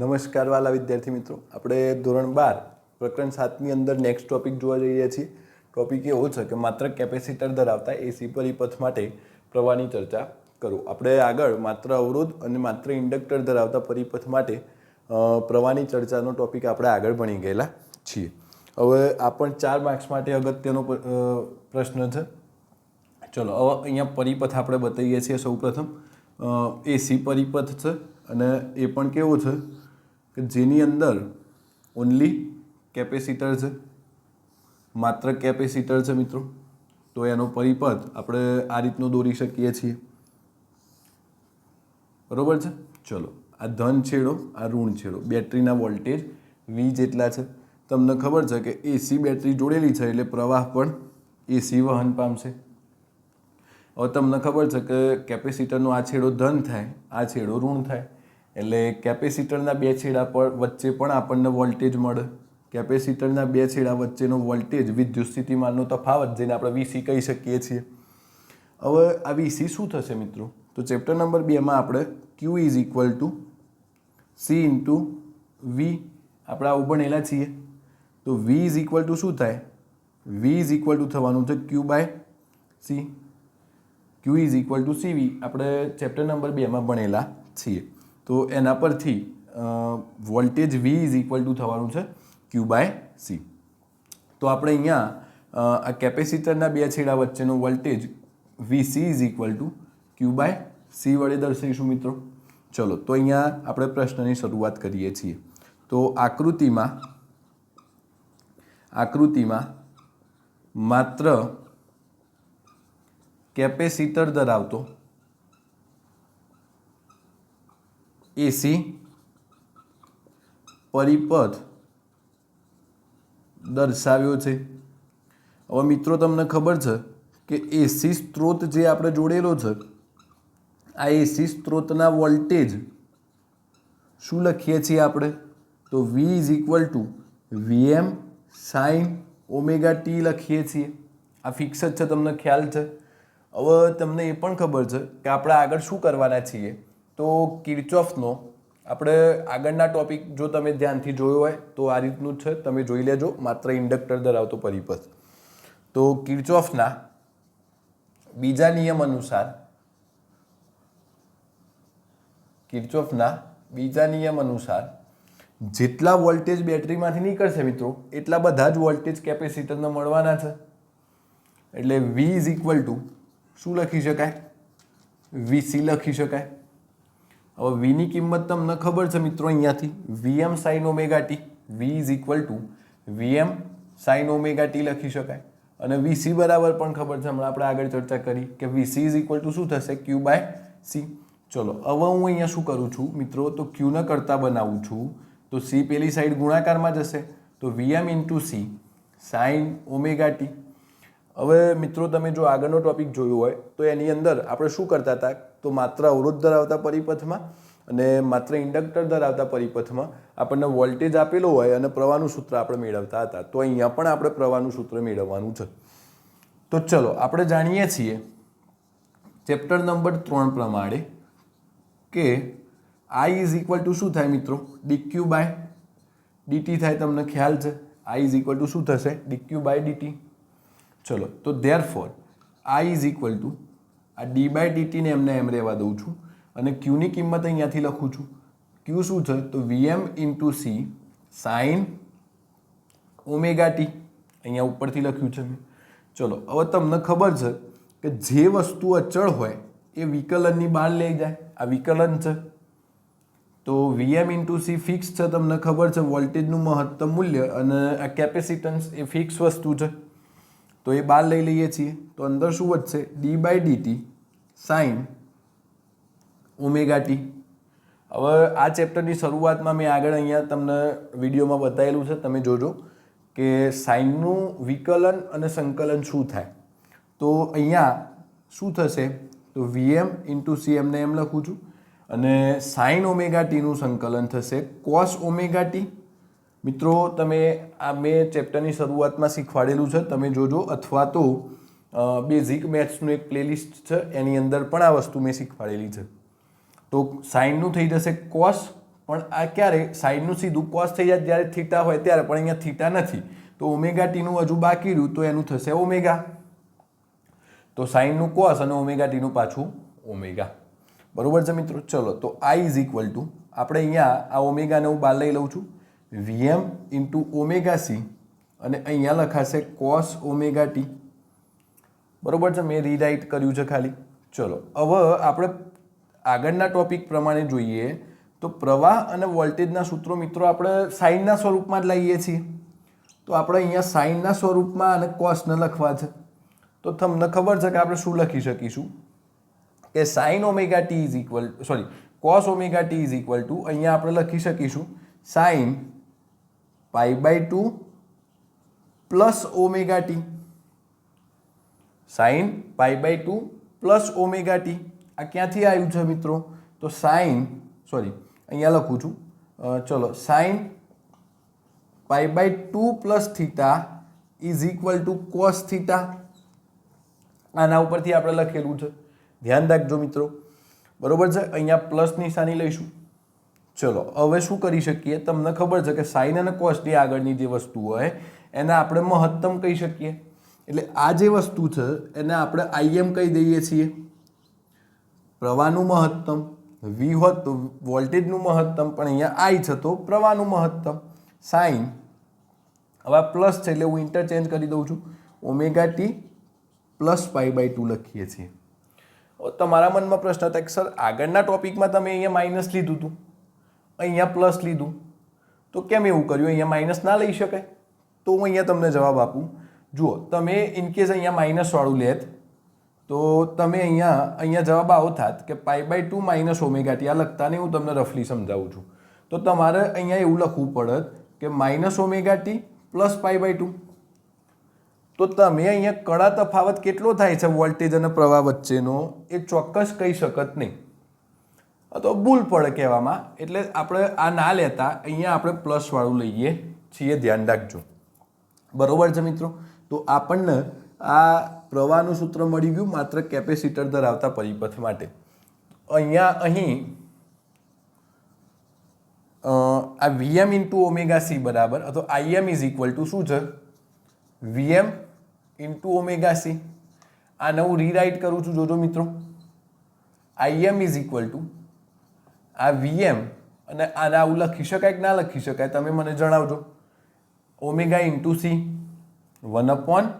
નમસ્કાર વાલા વિદ્યાર્થી મિત્રો. આપણે ધોરણ બાર, પ્રકરણ સાતની અંદર નેક્સ્ટ ટોપિક જોવા જઈ રહ્યા છીએ. ટોપિક એવો છે કે માત્ર કેપેસિટર ધરાવતા એસી પરિપથ માટે પ્રવાહની ચર્ચા કરો. આપણે આગળ માત્ર અવરોધ અને માત્ર ઇન્ડક્ટર ધરાવતા પરિપથ માટે પ્રવાહની ચર્ચાનો ટોપિક આપણે આગળ ભણી ગયેલા છીએ. હવે આ પણ ચાર માર્ક્સ માટે અગત્યનો પ્રશ્ન છે. ચલો, હવે અહીંયા પરિપથ આપણે બતાવીએ છીએ સૌપ્રથમ. એસી પરિપથ છે અને એ પણ કેવું છે? કે જેની અંદર ઓનલી કેપેસિટર છે. માત્ર કેપેસિટર છે મિત્રો. તો એનો પરિપથ આપણે આ રીતનો દોરી શકીએ છીએ. બરોબર છે? ચલો, આ ધન છેડો, આ ઋણ છેડો. બેટરીના વોલ્ટેજ વી જેટલા છે. તમને ખબર છે કે એસી બેટરી જોડેલી છે એટલે પ્રવાહ પણ એસી વહન પામશે હવે તમને ખબર છે કે કેપેસિટરનો આ છેડો ધન થાય, આ છેડો ઋણ થાય. એટલે કેપેસિટરના બે છેડા પર વચ્ચે પણ આપણને વોલ્ટેજ મળે. કેપેસિટરના બે છેડા વચ્ચેનો વોલ્ટેજ વિદ્યુત સ્થિતિમાનનો તફાવત જેને આપણે વીસી કહી શકીએ છીએ. હવે આ વીસી શું થશે મિત્રો? તો ચેપ્ટર નંબર બેમાં આપણે Q is equal to C into V આપણે આવું ભણેલા છીએ. તો વી ઇઝ ઇક્વલ ટુ શું થાય? વી ઇઝ ઇક્વલ ટુ થવાનું છે Q by C Q is equal to CV આપણે ચેપ્ટર નંબર બેમાં ભણેલા છીએ. તો એના પરથી voltage V is equal to થવાનું છે ક્યુ બાય સી તો આપણે અહીંયા આ કેપેસિટરના બે છેડા વચ્ચેનો voltage V C is equal to Q by C વડે દર્શાવીશું મિત્રો. ચલો, તો અહીંયા આપણે પ્રશ્નની શરૂઆત કરીએ છીએ. તો આકૃતિમાં આકૃતિમાં માત્ર કેપેસિટર ધરાવતો એસી પરિપથ દર્શાવ્યો છે. હવે મિત્રો, તમને ખબર છે કે એસી સ્ત્રોત જે આપણે જોડેલો છે, આ એસી સ્ત્રોતના વોલ્ટેજ શું લખીએ છીએ આપણે? તો V is equal to VM sine omega T લખીએ છીએ. આ ફિક્સ જ છે, તમને ખ્યાલ છે. હવે તમને એ પણ ખબર છે કે આપણે આગળ શું કરવાના છીએ? તો કિર્ચોફનો, આપણે આગળના ટોપિક જો તમે ધ્યાનથી જોયો હોય, તો આ રીતનું જ છે, તમે જોઈ લેજો, માત્ર ઇન્ડક્ટર ધરાવતો પરિપથ. તો કિર્ચોફના બીજા નિયમ અનુસાર, કિર્ચોફના બીજા નિયમ અનુસાર, જેટલા વોલ્ટેજ બેટરીમાંથી નીકળશે મિત્રો, એટલા બધા જ વોલ્ટેજ કેપેસિટરને મળવાના છે. એટલે વી ઇઝ ઇક્વલ ટુ શું લખી શકાય? વીસી લખી શકાય. હવે વીની કિંમત તમને ખબર છે મિત્રો અહીંયાથી. VM sine omega T V is equal to VM sine omega T લખી શકાય. અને વીસી બરાબર પણ ખબર છે, હમણાં આપણે આગળ ચર્ચા કરી કે વીસી ઇઝ ઇક્વલ ટુ શું થશે? ક્યુ બાય સી ચલો, હવે હું અહીંયા શું કરું છું? મિત્રો, તો ક્યુને કરતાં બનાવું છું. તો સી પેલી સાઈડ ગુણાકારમાં જશે. તો VM into C sine omega T હવે મિત્રો, તમે જો આગળનો ટોપિક જોયો હોય, તો એની અંદર આપણે શું કરતા હતા? તો માત્ર અવરોધ ધરાવતા પરિપથમાં અને માત્ર ઇન્ડક્ટર ધરાવતા પરિપથમાં આપણને વોલ્ટેજ આપેલો હોય અને પ્રવાહનું સૂત્ર આપણે મેળવતા હતા. તો અહીંયા પણ આપણે પ્રવાહનું સૂત્ર મેળવવાનું છે. તો ચલો, આપણે જાણીએ છીએ ચેપ્ટર નંબર ત્રણ પ્રમાણે કે આઈ ઇઝ ઇક્વલ ટુ શું થાય મિત્રો? ડીક્યુ બાય ડીટી થાય, તમને ખ્યાલ છે? આઈ ઇઝ ઇક્વલ ટુ શું થશે? ડીક્યુ બાય ડીટી ચલો, તો therefore I is equal to આ ડી બાય ડીટીને એમને એમ રહેવા દઉં છું અને ક્યુની કિંમત અહીંયાથી લખું છું. ક્યુ શું છે? તો VM into C sine omega T અહીંયા ઉપરથી લખ્યું છે મેં. ચલો, હવે તમને ખબર છે કે જે વસ્તુ અચળ હોય એ વિકલનની બહાર લઈ જાય. આ વિકલન છે. તો વીએમ ઇન્ટુ સી ફિક્સ છે, તમને ખબર છે વોલ્ટેજનું મહત્તમ મૂલ્ય અને આ કેપેસિટન્સ એ ફિક્સ વસ્તુ છે. તો એ બહાર લઈ લઈએ છીએ. તો અંદર શું વધશે? D by DT sine omega T હવે આ ચેપ્ટરની શરૂઆતમાં મેં આગળ અહીંયા તમને વિડીયોમાં બતાવેલું છે. તમે જોજો કે સાઇનનું વિકલન અને સંકલન શું થાય? તો અહીંયા શું થશે? તો વીએમ ઇન્ટુ સી એમને એમ લખું છું. અને સાઇન ઓમેગા ટીનું સંકલન થશે કોસ ઓમેગા ટી મિત્રો, તમે આ મેં ચેપ્ટરની શરૂઆતમાં શીખવાડેલું છે. તમે જોજો, અથવા તો બેઝિક મેથ્સનું એક પ્લેલિસ્ટ છે. એની અંદર પણ આ વસ્તુ મેં શીખવાડેલી છે. તો સાઇનનું થઈ જશે કોસ, પણ આ ક્યારે? સાઈનનું સીધું કોસ થઈ જાય જ્યારે થીટા હોય ત્યારે, પણ અહીંયા થીટા નથી. તો ઓમેગા ટીનું હજુ બાકી રહ્યું, તો એનું થશે ઓમેગા. તો સાઈનનું કોસ અને ઓમેગા ટીનું પાછું ઓમેગા. બરોબર છે મિત્રો? ચલો, તો આઈ ઇઝ ઇક્વલ ટુ આપણે અહીંયા આ ઓમેગાને હું બાર લઈ લઉં છું. વીએમ ઇન્ટુ ઓમેગા સી અને અહીંયા લખાશે કોસ ઓમેગા ટી બરોબર છે? મેં રીરાઇટ કર્યું છે ખાલી. ચલો, હવે આપણે આગળના ટોપિક પ્રમાણે જોઈએ તો પ્રવાહ અને વોલ્ટેજના સૂત્રો મિત્રો આપણે સાઇનના સ્વરૂપમાં જ લઈએ છીએ. તો આપણે અહીંયા સાઇનના સ્વરૂપમાં અને કોસને લખવા છે. તો તમને ખબર છે કે આપણે શું લખી શકીશું? કે sine omega T is equal sorry cos omega T is equal to અહીંયા આપણે લખી શકીશું sine pi by two plus omega T sine pi by two plus omega T આ ક્યાંથી આવ્યું છે મિત્રો? તો સાઇન સોરી અહીંયા લખું છું. ચલો sine pi by two plus theta is equal to cos theta આના ઉપરથી આપણે લખેલું છે. ધ્યાન રાખજો મિત્રો. બરોબર છે? અહીંયા પ્લસ નિશાની લઈશું. ચલો, હવે શું કરી શકીએ? તમને ખબર છે કે સાઇન અને કોસ્ટની આગળની જે વસ્તુ હોય, એને આપણે મહત્તમ કહી શકીએ. એટલે આ જે વસ્તુ છે, એને આપણે આઈએમ કહી દઈએ છીએ. પ્રવાહનું મહત્તમ વી હોત તો વોલ્ટેજનું મહત્તમ, પણ અહીંયા આઈ છે તો પ્રવાહનું મહત્તમ. સાઇન હવે પ્લસ છે એટલે હું ઇન્ટરચેન્જ કરી દઉં છું. Omega T plus pi by two લખીએ છીએ. તમારા મનમાં પ્રશ્ન થાય કે, સર, આગળના ટોપિકમાં તમે અહીંયા માઇનસ લીધું હતું અહીંયા પ્લસ લીધું. તો કેમ એવું કર્યું? અહીંયા માઇનસ ના લઈ શકાય. તો હું અહીંયા તમને જવાબ આપું. જુઓ, તમે ઇનકેસ અહીંયા માઇનસવાળું લેત, તો તમે અહીંયા અહીંયા જવાબ આવો થાત કે pi by two minus omega T આ લખતા નહીં હું તમને રફલી સમજાવું છું. તો તમારે અહીંયા એવું લખવું પડત કે minus omega T plus pi by two તો તમે અહીંયા કડા તફાવત કેટલો થાય છે? વોલ્ટેજ અને પ્રવાહ વચ્ચેનો એ ચોક્કસ કહી શકત નહીં. તો ભૂલ પડે કહેવામાં. એટલે આપણે આ ના લેતા, અહીંયા આપણે પ્લસવાળું લઈએ છીએ, ધ્યાન રાખજો. બરોબર છે મિત્રો? તો આપણને આ પ્રવાહનું સૂત્ર મળી ગયું માત્ર કેપેસિટર ધરાવતા પરિપથ માટે. અહીંયા અહીં આ વીએમ ઇન્ટુ ઓમેગા સી બરાબર, અથવા આઈએમ ઇઝ ઇક્વલ ટુ શું છે? વીએમ ઇન્ટુ ઓમેગા સી આને હું રીરાઇટ કરું છું, જોજો મિત્રો. આઈએમ ઇઝ ઇક્વલ ટુ આ વીએમ અને આને આવું લખી શકાય કે ના લખી શકાય તમે મને જણાવજો. Omega into C one upon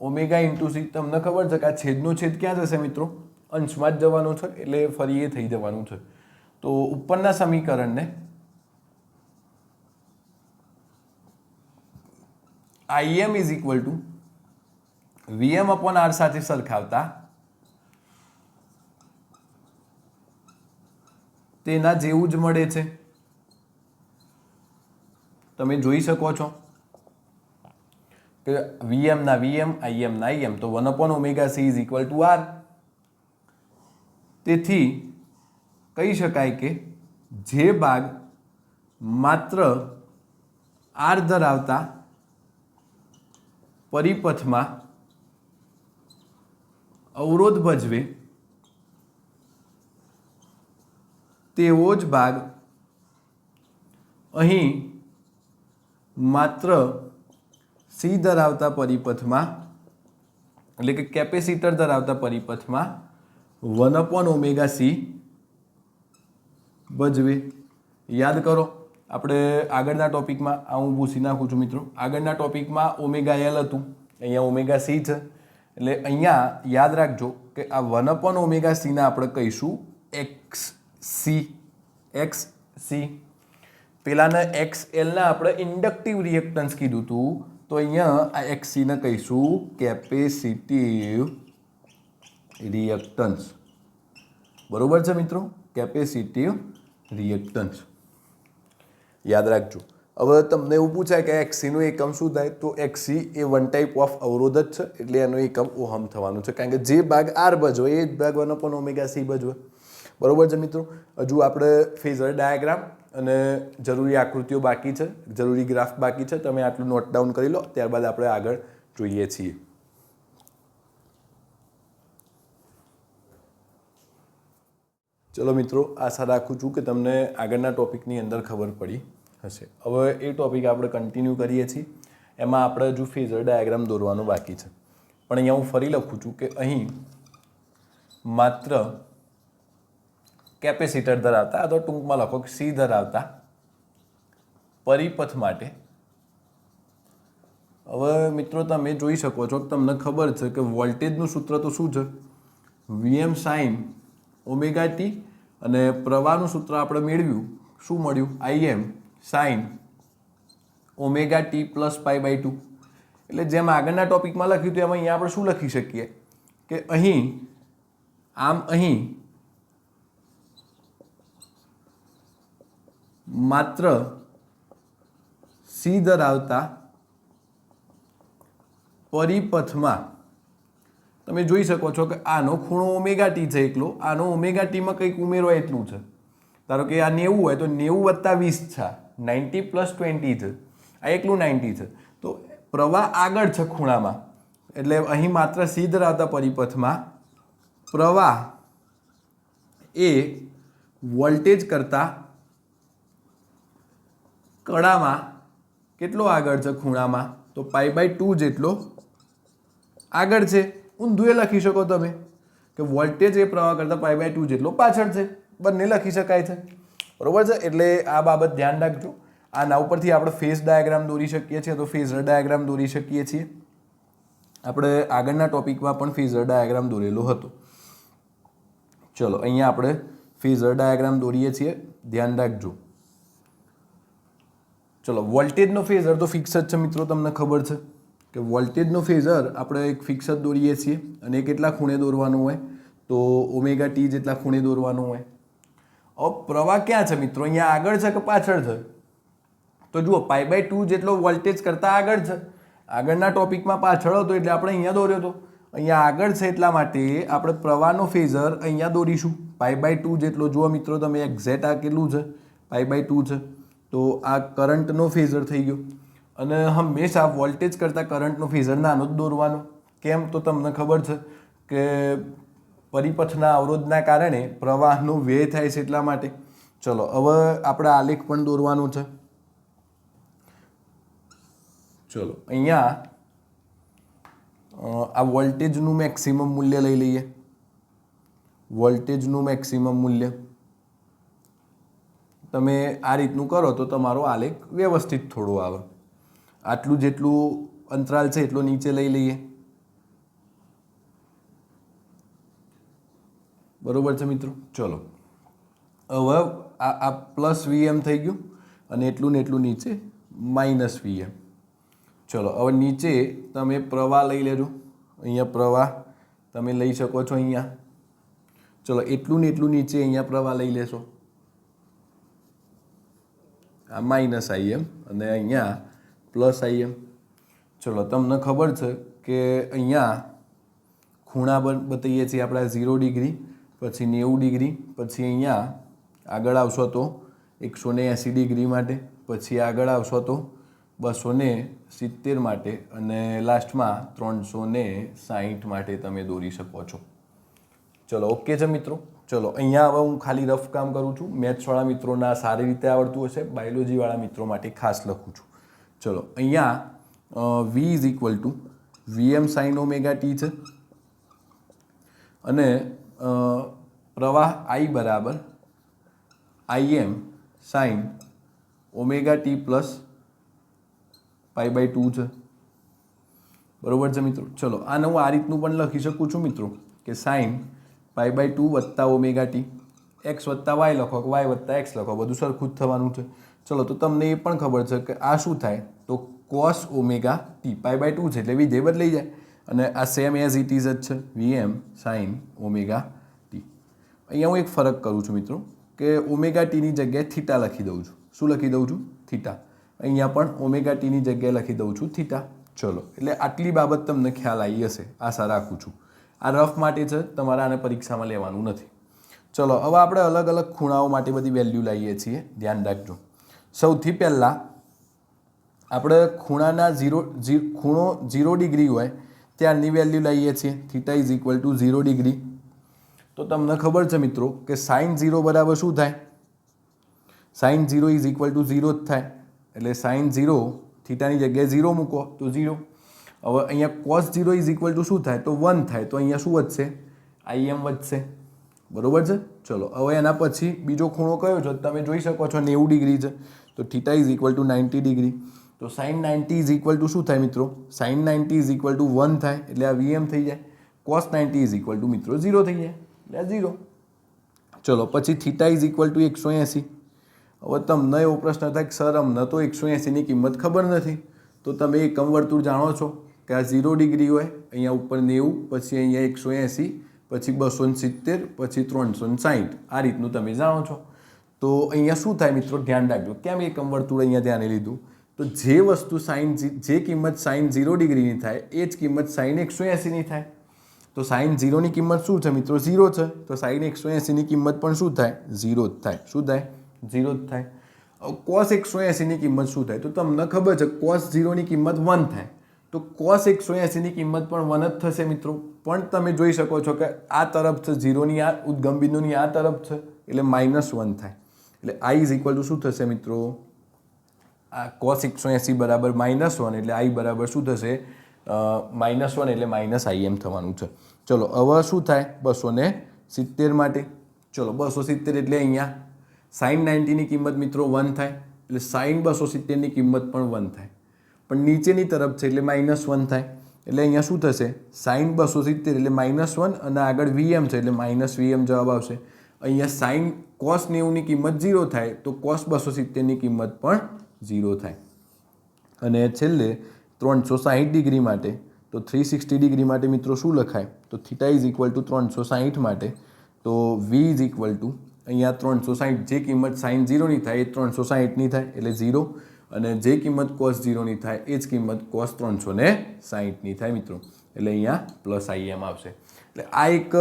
omega into C. તમને ખબર છે કે આ છેદનો છેદ ક્યાં જશે મિત્રો? અંશમાં જ જવાનો છે, એટલે ફરી એ થઈ જવાનું છે. તો ઉપરના સમીકરણને IM is equal to VM upon R સાથે સરખાવતા તેના જેવું જ મળે છે. તમે જોઈ શકો છો કે વીએમ ના વીએમ આઈએમ ના આઈએમ તો one upon omega C is equal to R. તેથી કહી શકાય કે જે ભાગ માત્ર આર ધરાવતા પરિપથમાં અવરોધ ભજવે તેવો જ ભાગ. અહીં માત્ર સી ધરાવતા પરિપથમાં, એટલે કે કેપેસિટર ધરાવતા પરિપથમાં વન અપોન ઓમેગા સી ભજવે. યાદ કરો, આપણે આગળના ટોપિકમાં, આ હું ભૂસી નાખું છું મિત્રો, આગળના ટોપિકમાં ઓમેગા એલ હતું. અહીંયા ઓમેગા સી છે. એટલે અહીંયા યાદ રાખજો કે આ વન અપોન ઓમેગા સીને આપણે કહીશું એક્સ. સી એક્સ સી પેલાના એક્સ એલને આપણે ઇન્ડક્ટિવ રિએક્ટન્સ કીધું હતું તો અહીંયા આ એક્સ સીને કહીશું કેપેસિટિવ રિએક્ટન્સ બરોબર છે મિત્રો? કેપેસિટિવ રિએક્ટન્સ યાદ રાખજો. હવે તમને એવું પૂછાય કે એક્સીનું એકમ શું થાય? તો એક્સી એ વન ટાઈપ ઓફ અવરોધ જ છે. એટલે એનો એકમ ઓહમ થવાનું છે. કારણ કે જે ભાગ આર ભજવે એ જ ભાગ વન ઓમેગા સી ભજવે બરોબર છે મિત્રો? હજુ આપણે ફેઝર ડાયાગ્રામ અને જરૂરી આકૃતિઓ બાકી છે, જરૂરી ગ્રાફ બાકી છે, તમે આટલું નોટ ડાઉન કરી લો, ત્યારબાદ આપણે આગળ જોઈએ છીએ. ચલો મિત્રો, આશા રાખું છું કે તમને આગળના ટોપિકની અંદર ખબર પડી હશે. હવે એ ટોપિક આપણે કન્ટિન્યુ કરીએ છીએ. એમાં આપણે હજુ ફેઝર ડાયાગ્રામ દોરવાનું બાકી છે. પણ અહીંયા હું ફરી લખું છું કે અહીં માત્ર કેપેસિટર ધરાવતા અથવા ટૂંકમાં લખો કે સી ધરાવતા પરિપથ માટે. હવે મિત્રો તમે જોઈ શકો છો કે તમને ખબર છે કે વોલ્ટેજનું સૂત્ર તો શું છે? વીએમ સાઇન ઓમેગા ટી અને પ્રવાહનું સૂત્ર આપણે મેળવ્યું. શું મળ્યું? IM sine omega T plus pi by two એટલે જેમ આગળના ટોપિકમાં લખ્યું હતું એમાં અહીંયા આપણે શું લખી શકીએ? કે અહીં, આમ અહીં માત્ર સી ધરાવતા પરિપથમાં તમે જોઈ શકો છો કે આનો ખૂણો ઓમેગા ટી છે એકલો. આનો ઓમેગા ટીમાં કંઈક ઉમેરો એટલું છે. ધારો કે આ નેવું હોય તો નેવું વત્તા વીસ છે. નાઇન્ટી પ્લસ ટ્વેન્ટી છે. આ એકલું નાઇન્ટી છે. તો પ્રવાહ આગળ છે ખૂણામાં. એટલે અહીં માત્ર સી ધરાવતા પરિપથમાં પ્રવાહ એ વોલ્ટેજ કરતાં કડામાં કેટલો આગળ છે ખૂણામાં? તો પાઈ બાય ટુ જેટલો આગળ છે. ઊંધું એ લખી શકો તમે કે વોલ્ટેજ એ પ્રવાહ કરતાં પાઈ બાય ટુ જેટલો પાછળ છે. બંને લખી શકાય છે. બરોબર છે? એટલે આ બાબત ધ્યાન રાખજો. આના ઉપરથી આપણે ફેઝ ડાયાગ્રામ દોરી શકીએ છીએ, તો ફેઝર ડાયાગ્રામ દોરી શકીએ છીએ. આપણે આગળના ટોપિકમાં પણ ફેઝર ડાયાગ્રામ દોરેલો હતો. ચલો, અહીંયા આપણે ફેઝર ડાયાગ્રામ દોરીએ છીએ. ધ્યાન રાખજો. ચલો, વોલ્ટેજનો ફેઝર તો ફિક્સ જ છે મિત્રો, તમને ખબર છે કે વોલ્ટેજનો ફેઝર આપણે એક ફિક્સ જ દોરીએ છીએ અને એ કેટલા ખૂણે દોરવાનું હોય? તો ઓમેગા ટી જેટલા ખૂણે દોરવાનું હોય. હવે પ્રવાહ ક્યાં છે મિત્રો? અહીંયા આગળ છે કે પાછળ છે? તો જુઓ પાઈ બાય ટુ જેટલો વોલ્ટેજ કરતાં આગળ છે. આગળના ટોપિકમાં પાછળ હતો એટલે આપણે અહીંયા દોર્યો હતો અહીંયા આગળ છે એટલા માટે આપણે પ્રવાહનો ફેઝર અહીંયા દોરીશું. પાઈ બાય ટુ જેટલો, જુઓ મિત્રો, તમે એક્ઝેક્ટ આ કેટલું છે? પાઈ બાય ટુ છે. તો આ કરંટનો ફેઝર થઈ ગયો. અને હંમેશા વોલ્ટેજ કરતાં કરંટનો ફેઝર નાનો જ દોરવાનો. કેમ? તો તમને ખબર છે કે પરિપથના અવરોધના કારણે પ્રવાહનો વ્યય થાય છે એટલા માટે. ચલો, હવે આપણે આલેખ પણ દોરવાનું છે. ચલો, અહીંયા આ વોલ્ટેજનું મેક્સિમમ મૂલ્ય લઈ લઈએ. વોલ્ટેજનું મેક્સિમમ મૂલ્ય. તમે આ રીતનું કરો તો તમારો આલેખ વ્યવસ્થિત થોડો આવે. આટલું જેટલું અંતરાલ છે એટલો નીચે લઈ લઈએ. બરોબર છે મિત્રો? ચલો. હવે આ પ્લસ વીએમ થઈ ગયું અને એટલું ને એટલું નીચે માઇનસ વીએમ. ચલો, હવે નીચે તમે પ્રવાહ લઈ લેજો. અહીંયા પ્રવાહ તમે લઈ શકો છો અહીંયા. ચલો, એટલું ને એટલું નીચે અહીંયા પ્રવાહ લઈ લેશો. આ માઇનસ આઈએમ અને અહીંયા પ્લસ આઈએમ ચલો, તમને ખબર છે કે અહીંયા ખૂણા બતાવીએ છીએ આપણે ઝીરો ડિગ્રી પછી નેવું ડિગ્રી પછી અહીંયા આગળ આવશો તો એકસો ને એંસી ડિગ્રી માટે, પછી આગળ આવશો તો બસો ને સિત્તેર માટે અને લાસ્ટમાં ત્રણસો ને સાહીઠ માટે તમે દોરી શકો છો. ચલો ઓકે છે મિત્રો? ચલો, અહીંયા હવે હું ખાલી રફ કામ કરું છું. મેથ્સવાળા મિત્રોના સારી રીતે આવડતું હશે. બાયોલોજીવાળા મિત્રો માટે ખાસ લખું છું. ચલો, અહીંયા V is equal to VM sine omega T છે. અને પ્રવાહ આઈ બરાબર IM sine omega T plus pi by two છે. બરોબર છે મિત્રો? ચલો, આને હું આ રીતનું પણ લખી શકું છું મિત્રો, કે સાઇન પાઈ બાય ટુ વત્તા ઓમેગા ટી એક્સ વત્તા વાય લખો કે વાય વત્તા એક્સ લખો. બધું સરખું જ થવાનું છે. ચલો, તો તમને એ પણ ખબર છે કે આ શું થાય? તો cos omega T pi by two છે, એટલે વિજય બદલાઈ જાય. અને આ સેમ એઝ ઇટ ઇઝ જ છે. વીએમ સાઇન ઓમેગા ટી અહીંયા હું એક ફરક કરું છું મિત્રો, કે ઓમેગા ટીની જગ્યાએ થીટા લખી દઉં છું. શું લખી દઉં છું? થીટા અહીંયા પણ ઓમેગા ટીની જગ્યાએ લખી દઉં છું થીટા ચલો, એટલે આટલી બાબત તમને ખ્યાલ આવી હશે. આશા રાખું છું. આ રફ માટે છે, તમારે આને પરીક્ષામાં લેવાનું નથી. ચલો, હવે આપણે અલગ અલગ ખૂણાઓ માટે બધી વેલ્યુ લાવીએ છીએ. ધ્યાન રાખજો. સૌથી પહેલાં આપણે ખૂણાના ઝીરો ખૂણો ઝીરો ડિગ્રી હોય, ત્યારની વેલ્યુ લઈએ છીએ. Theta is equal to zero degree. તો તમને ખબર છે મિત્રો કે સાઇન ઝીરો બરાબર શું થાય? Sine zero is equal to zero જ થાય. એટલે સાઇન ઝીરો થીટાની જગ્યાએ ઝીરો મૂકો તો ઝીરો. હવે અહીંયા cos zero is equal to શું થાય? તો વન થાય. તો અહીંયા શું વધશે? આઈએમ વધશે. બરોબર છે? ચલો, હવે એના પછી બીજો ખૂણો કયો છે? તમે જોઈ શકો છો નેવું ડિગ્રી છે. તો theta is equal to ninety degree. તો sine ninety is equal to શું થાય મિત્રો? Sine ninety is equal to one થાય, એટલે આ વીએમ થઈ જાય. Cos ninety is equal to મિત્રો ઝીરો થઈ જાય. એટલે આ ઝીરો ચલો, પછી થીટા ઇઝ ઇક્વલ ટુ એકસો એંસી. હવે તમને એવો પ્રશ્ન થાય કે, સર, અમને તો એકસો એંસીની કિંમત ખબર નથી. તો તમે એકમ વર્તુળ જાણો છો. કે આ ઝીરો ડિગ્રી હોય, અહીંયા ઉપર નેવું, પછી અહીંયા એકસો એંસી, પછી બસો સિત્તેર, પછી ત્રણસો સાહીઠ આ રીતનું તમે જાણો છો. તો અહીંયા શું થાય મિત્રો? ધ્યાન રાખજો. કેમ એકમ વર્તુળ અહીંયા ધ્યાને લીધું? તો જે વસ્તુ સાઇન જે કિંમત સાઇન ઝીરો ડિગ્રીની થાય, એ જ કિંમત સાઇન એકસો એંસીની થાય. તો સાઇન ઝીરોની કિંમત શું છે મિત્રો? ઝીરો છે. તો સાઈન એકસો એંસીની કિંમત પણ શું થાય? ઝીરો જ થાય. શું થાય? ઝીરો જ થાય. કોસ એકસો એંસીની કિંમત શું થાય? તો તમને ખબર છે કોસ ઝીરોની કિંમત વન થાય. તો કોસ એકસો એંસીની કિંમત પણ વન જ થશે મિત્રો. પણ તમે જોઈ શકો છો કે આ તરફ છે ઝીરોની આ ઉદ્ગમ બિંદુની આ તરફ છે, એટલે માઇનસ વન થાય. એટલે આઈ ઇઝ ઇક્વલ ટુ શું થશે મિત્રો? આ કોસ એકસો એંસી બરાબર માઇનસ વન એટલે આઈ બરાબર શું થશે? માઇનસ વન એટલે માઇનસ આઈ એમ થવાનું છે. ચલો, હવે શું થાય? બસો ને સિત્તેર માટે. ચલો, બસો સિત્તેર એટલે અહીંયા. સાઈન નાઇન્ટીની કિંમત મિત્રો વન થાય. એટલે સાઈન બસો સિત્તેરની કિંમત પણ વન થાય. પણ નીચેની તરફ છે, એટલે માઇનસ વન થાય. એટલે અહીંયા શું થશે? સાઈન બસો સિત્તેર, એટલે માઇનસ વન અને આગળ વીએમ છે, એટલે માઇનસ વીએમ જવાબ આવશે. અહીંયા સાઇન કોસ નેવુંની કિંમત ઝીરો થાય, તો કોસ બસો સિત્તેરની કિંમત પણ ઝીરો થાય. અને છેલ્લે ત્રણસો સાહીઠ ડિગ્રી માટે, તો થ્રી સિક્સટી ડિગ્રી માટે મિત્રો શું લખાય? તો થીટા ઇઝ ઇક્વલ ટુ ત્રણસો સાહીઠ માટે, તો વી ઇઝ ઇક્વલ ટુ અહીંયા ત્રણસો સાહીઠ, જે કિંમત સાઇન ઝીરોની થાય એ ત્રણસો સાહીઠની થાય, એટલે ઝીરો અને જે કિંમત કોસ ઝીરોની થાય, એ જ કિંમત કોસ ત્રણસો ને સાહીઠની થાય મિત્રો. એટલે અહીંયા પ્લસ આઈએમ આવશે. એટલે આ એક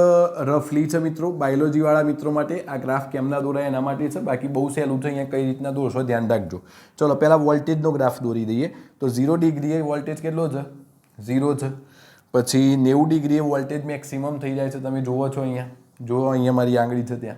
રફલી છે મિત્રો બાયોલોજીવાળા મિત્રો માટે. આ ગ્રાફ કેમના દોરાય એના માટે છે. બાકી બહુ સહેલું છે, અહીંયા કઈ રીતના દોરશો ધ્યાન રાખજો. ચલો, પહેલાં વોલ્ટેજનો ગ્રાફ દોરી દઈએ. તો ઝીરો ડિગ્રીએ વોલ્ટેજ કેટલો છે? ઝીરો છે. પછી નેવું ડિગ્રીએ વોલ્ટેજ મેક્સિમમ થઈ જાય છે. તમે જુઓ છો અહીંયા. જુઓ અહીંયા મારી આંગળી છે ત્યાં.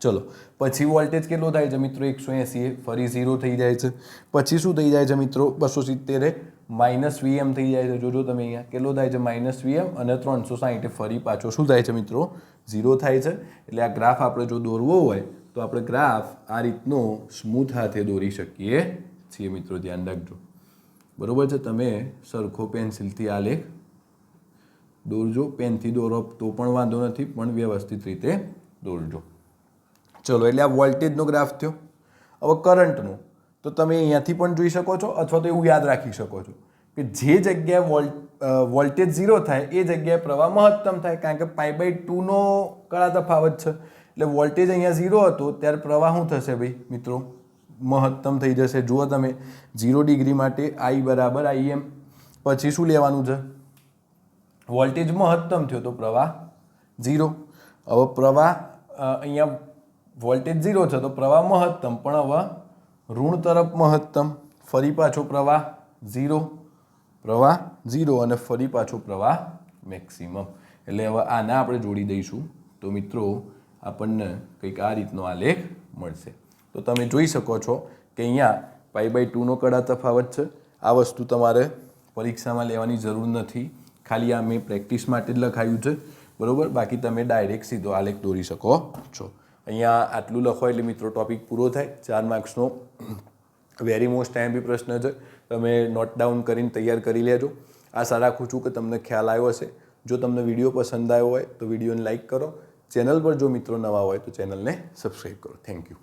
ચલો, પછી વોલ્ટેજ કેટલો થાય છે મિત્રો? એકસો એંસી ફરી ઝીરો થઈ જાય છે. પછી શું થઈ જાય છે મિત્રો? બસો સિત્તેરે માઇનસ વીએમ થઈ જાય છે. જોજો તમે અહીંયા, કેટલો થાય છે? માઇનસ વીએમ અને ત્રણસો સાહીઠ ફરી પાછો શું થાય છે મિત્રો? ઝીરો થાય છે. એટલે આ ગ્રાફ આપણે જો દોરવો હોય, તો આપણે ગ્રાફ આ રીતનો સ્મૂથ હાથે દોરી શકીએ છીએ મિત્રો, ધ્યાન રાખજો. બરોબર છે? તમે સરખો પેન્સિલથી આ લેખ દોરજો. પેનથી દોરો તો પણ વાંધો નથી, પણ વ્યવસ્થિત રીતે દોરજો. ચલો, એટલે આ વોલ્ટેજનો ગ્રાફ થયો. હવે કરંટનો તો તમે અહીંયાથી પણ જોઈ શકો છો, અથવા તો એવું યાદ રાખી શકો છો કે જે જગ્યાએ વોલ્ટ વોલ્ટેજ ઝીરો થાય, એ જગ્યાએ પ્રવાહ મહત્તમ થાય, કારણ કે પાઈ બાય ટુનો કળા તફાવત છે. એટલે વોલ્ટેજ અહીંયા ઝીરો હતો, ત્યારે પ્રવાહ શું થશે ભાઈ? મિત્રો, મહત્તમ થઈ જશે. જુઓ તમે ઝીરો ડિગ્રી માટે આઈ બરાબર આઈ એમ પછી શું લેવાનું છે? વોલ્ટેજ મહત્તમ થયો તો પ્રવાહ ઝીરો હવે પ્રવાહ અહીંયા વોલ્ટેજ ઝીરો છે તો પ્રવાહ મહત્તમ, પણ હવે ઋણ તરફ મહત્તમ. ફરી પાછો પ્રવાહ ઝીરો પ્રવાહ ઝીરો અને ફરી પાછો પ્રવાહ મેક્સિમમ એટલે હવે આના આપણે જોડી દઈશું. તો મિત્રો, આપણને કંઈક આ રીતનો આલેખ મળશે. તો તમે જોઈ શકો છો કે અહીંયા પાઈ બાય ટુનો કડા તફાવત છે. આ વસ્તુ તમારે પરીક્ષામાં લેવાની જરૂર નથી. ખાલી આ મેં પ્રેક્ટિસ માટે જ લખાયું છે. બરાબર? બાકી તમે ડાયરેક્ટ સીધો આલેખ દોરી શકો છો. અહીંયા આટલું લખો એટલે મિત્રો ટોપિક પૂરો થાય. ચાર માર્ક્સનો વેરી મોસ્ટ બી પ્રશ્ન છે. તમે નોટ ડાઉન કરીને તૈયાર કરી લેજો. આશા રાખું છું કે તમને ખ્યાલ આવ્યો હશે. જો તમને વીડિયો પસંદ આવ્યો હોય તો વિડીયોને લાઇક કરો. ચેનલ પર જો મિત્રો નવા હોય તો ચેનલને સબસ્ક્રાઈબ કરો. Thank you